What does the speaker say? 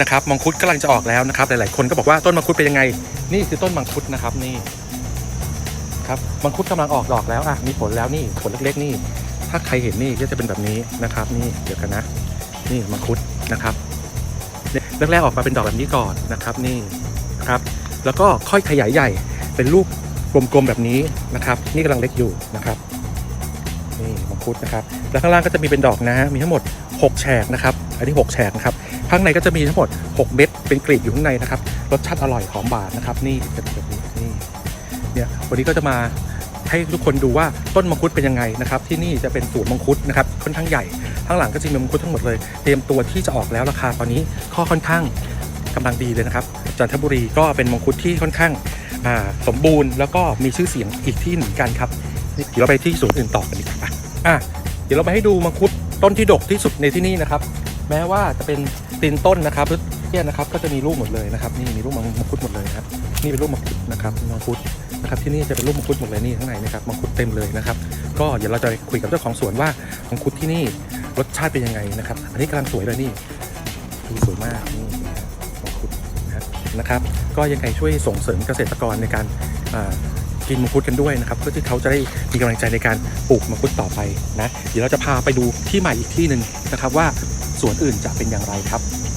นะครับมังคุดกำลังจะออกแล้วนะครับ หลายๆคนก็บอกว่าต้นมังคุดเป็นยังไง นี่คือต้นมังคุดนะครับนี่ครับมังคุดกำลังออกดอกแล้วอะมีผลแล้วนี่ผลเล็กๆนี่ ถ้าใครเห็นนี่ก็จะเป็นแบบนี้นะครับ นี่เดี๋ยวกันนะ นี่มังคุดนะครับเแรกๆออกมาเป็นดอกแบบนี้ก่อนนะครับ นี่ครับแล้วก็ค่อยขยายใหญ่เป็นรูปกลมๆแบบนี้นะครับ นี่กำลังเล็กอยู่นะครับนี่มังคุดนะครับ แล้วข้างล่างก็จะมีเป็นดอกนะมีทั้งหมด 6 แฉกนะครับ อันนี้ 6 แฉกนะครับ ข้างในก็จะมีทั้งหมด 6 เม็ดเป็นกลีบอยู่ข้างในนะครับ รสชาติอร่อยหอมหวานนะครับ นี่จะเป็นแบบนี้นี่เนี่ยวันนี้ก็จะมาให้ทุกคนดูว่าต้นมังคุดเป็นยังไงนะครับ ที่นี่จะเป็นสวนมังคุดนะครับค่อนข้างใหญ่ข้างหลังก็จะมีมังคุดทั้งหมดเลย เตรียมตัวที่จะออกแล้วราคาตอนนี้ข้อค่อนข้างกำลังดีเลยนะครับจันทบุรีก็เป็นมังคุดที่ค่อนข้างาสมบูรณ์แล้วก็มีชื่อเสียงอีกที่หนึ่งกันครับเดี๋ยวเราไปที่สวนอื่นต่อกันดีกว่าอะเดี๋ยวเราไปให้ดูมังคุดต้นที่ดกที่สุดในที่นี่นะครับ แม้ว่าจะเป็นตีนต้นนะครับเนี่ยนะครับ ก็จะมีลูกหมดเลยนะครับ นี่มีลูกมังคุดหมดเลยครับ นี่เป็นลูกมังคุดนะครับมังคุดนะครับที่นี่จะเป็นลูกมังคุดหมดเลยนี่ข้างในนะครับมังคุดเต็มเลยนะครับ ก็เดี๋ยวเราจะคุยกับเจ้าของสวนว่ามังคุดที่นี่รสชาติเป็นยังไงนะครับ อันนี้กำลังสวยเลยนี่ดูสวยมากนี่มังคุดนะครับนะครับก็ยังไงช่วยส่งเสริมเกษตรกรในการกินมังคุดกันด้วยนะครับเพื่อที่เขาจะได้มีกำลังใจในการปลูกมังคุดต่อไปนะเดี๋ยวเราจะพาไปดูที่ใหม่อีกที่หนึ่งนะครับว่า สวนอื่นจะเป็นอย่างไรครับ